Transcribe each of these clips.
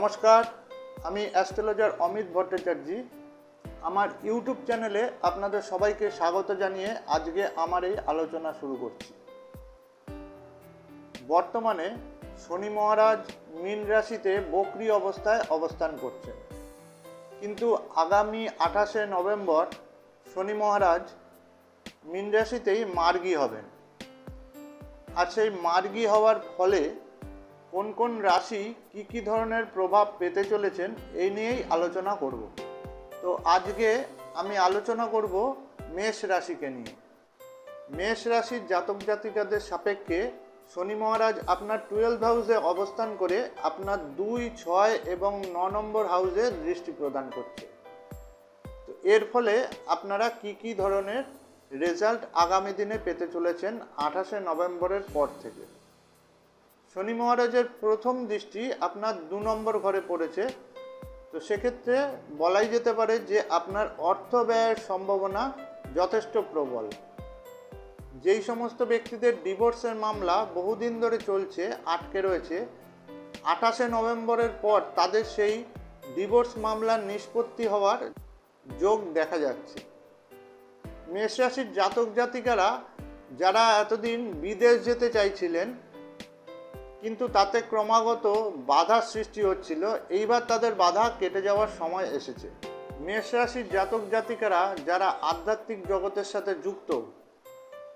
নমস্কার, আমি অ্যাস্ট্রোলজার অমিত ভট্টাচার্য। আমার ইউটিউব চ্যানেলে আপনাদের সবাইকে স্বাগত জানিয়ে আজকে আমার এই আলোচনা শুরু করছি। বর্তমানে শনি মহারাজ মীন রাশিতে বকরি অবস্থায় অবস্থান করছেন। কিন্তু আগামী আঠাশে নভেম্বর শনি মহারাজ মীন রাশিতেই মার্গী হবেন। আর সেই মার্গী হওয়ার ফলে কোন কোন রাশি কি কি ধরনের প্রভাব পেতে চলেছেন এই নিয়েই আলোচনা করব। তো আজকে আমি আলোচনা করব মেষ রাশিকে নিয়ে। মেষ রাশির জাতক জাতিকাদের সাপেক্ষে শনি মহারাজ আপনার টুয়েলভ হাউসে অবস্থান করে আপনার দুই, ছয় এবং ন নম্বর হাউসে দৃষ্টি প্রদান করছে। তো এর ফলে আপনারা কি কি ধরনের রেজাল্ট আগামী দিনে পেতে চলেছেন আঠাশে নভেম্বরের পর থেকে? শনি মহারাজের প্রথম দৃষ্টি আপনার দু নম্বর ঘরে পড়েছে। তো সেক্ষেত্রে বলাই যেতে পারে যে আপনার অর্থ ব্যয়ের সম্ভাবনা যথেষ্ট প্রবল। যেই সমস্ত ব্যক্তিদের ডিভোর্সের মামলা বহুদিন ধরে চলছে, আটকে রয়েছে, আঠাশে নভেম্বরের পর তাদের সেই ডিভোর্স মামলার নিষ্পত্তি হওয়ার যোগ দেখা যাচ্ছে। মেষ রাশির জাতক জাতিকারা যারা এতদিন বিদেশ যেতে চাইছিলেন কিন্তু তাতে ক্রমাগত বাধা সৃষ্টি হচ্ছিল। এইবার তাদের বাধা কেটে যাওয়ার সময় এসেছে। মেষ রাশির জাতক জাতিকারা যারা আধ্যাত্মিক জগতের সাথে যুক্ত,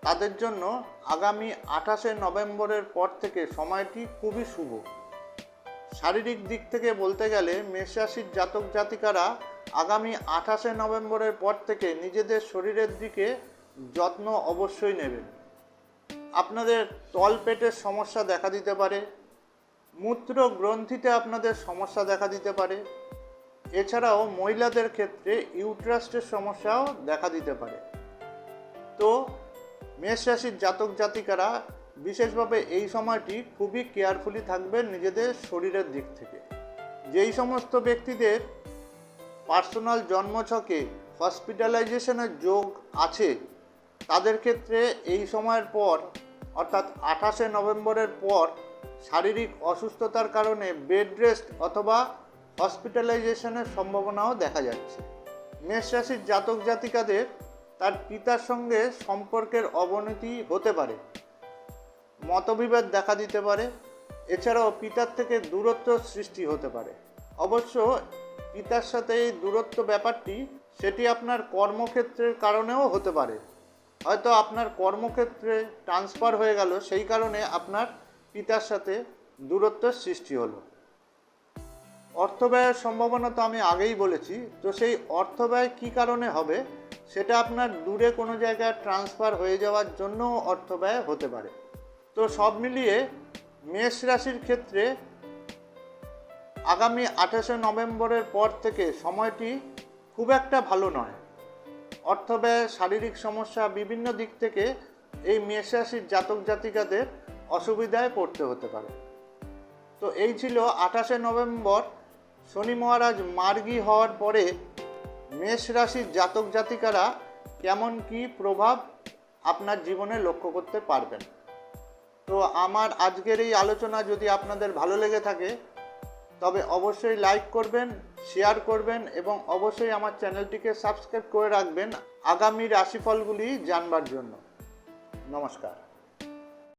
তাদের জন্য আগামী আঠাশে নভেম্বরের পর থেকে সময়টি খুবই শুভ। শারীরিক দিক থেকে বলতে গেলে মেষ রাশির জাতক জাতিকারা আগামী আঠাশে নভেম্বরের পর থেকে নিজেদের শরীরের দিকে যত্ন অবশ্যই নেবেন। আপনাদের তলপেটের সমস্যা দেখা দিতে পারে মূত্র গ্রন্থিতে আপনাদের সমস্যা দেখা দিতে পারে, এছাড়াও মহিলাদের ক্ষেত্রে ইউট্রাস্টের সমস্যাও দেখা দিতে পারে। তো মেষ রাশির জাতক জাতিকারা বিশেষভাবে এই সময়টি খুবই কেয়ারফুলি থাকবেন নিজেদের শরীরের দিক থেকে। যেই সমস্ত ব্যক্তিদের পার্সোনাল জন্মছকে হসপিটালাইজেশনের যোগ আছে, তাদের ক্ষেত্রে এই সময়ের পর অর্থাৎ আঠাশে নভেম্বরের পর শারীরিক অসুস্থতার কারণে বেড রেস্ট অথবা হসপিটালাইজেশনের সম্ভাবনাও দেখা যাচ্ছে। মেষ রাশির জাতক জাতিকাদের তার পিতার সঙ্গে সম্পর্কের অবনতি হতে পারে মতবিভেদ দেখা দিতে পারে, এছাড়াও পিতার থেকে দূরত্ব সৃষ্টি হতে পারে। অবশ্য পিতার সাথে এই দূরত্ব ব্যাপারটি, সেটি আপনার কর্মক্ষেত্রের কারণেও হতে পারে। হয়তো আপনার কর্মক্ষেত্রে ট্রান্সফার হয়ে গেল, সেই কারণে আপনার পিতার সাথে দূরত্বের সৃষ্টি হলো। অর্থ ব্যয়ের সম্ভাবনা তো আমি আগেই বলেছি, তো সেই অর্থ ব্যয় কী কারণে হবে সেটা আপনার দূরে কোনো জায়গায় ট্রান্সফার হয়ে যাওয়ার জন্যও অর্থ ব্যয় হতে পারে। তো সব মিলিয়ে মেষ রাশির ক্ষেত্রে আগামী আঠাশে নভেম্বরের পর থেকে সময়টি খুব একটা ভালো নয়। অর্থ ব্যয়, শারীরিক সমস্যা বিভিন্ন দিক থেকে এই মেষ রাশির জাতক জাতিকাদের অসুবিধায় পড়তে হতে পারে। তো এই ছিল আঠাশে নভেম্বর। শনি মহারাজ মার্গী হওয়ার পরে মেষ রাশির জাতক জাতিকারা কেমন কি প্রভাব আপনার জীবনে লক্ষ্য করতে পারবেন। তো আমার আজকের এই আলোচনা যদি আপনাদের ভালো লেগে থাকে তবে অবশ্যই লাইক করবেন শেয়ার করবেন এবং অবশ্যই আমার চ্যানেলটিকে সাবস্ক্রাইব করে রাখবেন আগামী রাশিফলগুলি জানবার জন্য। নমস্কার।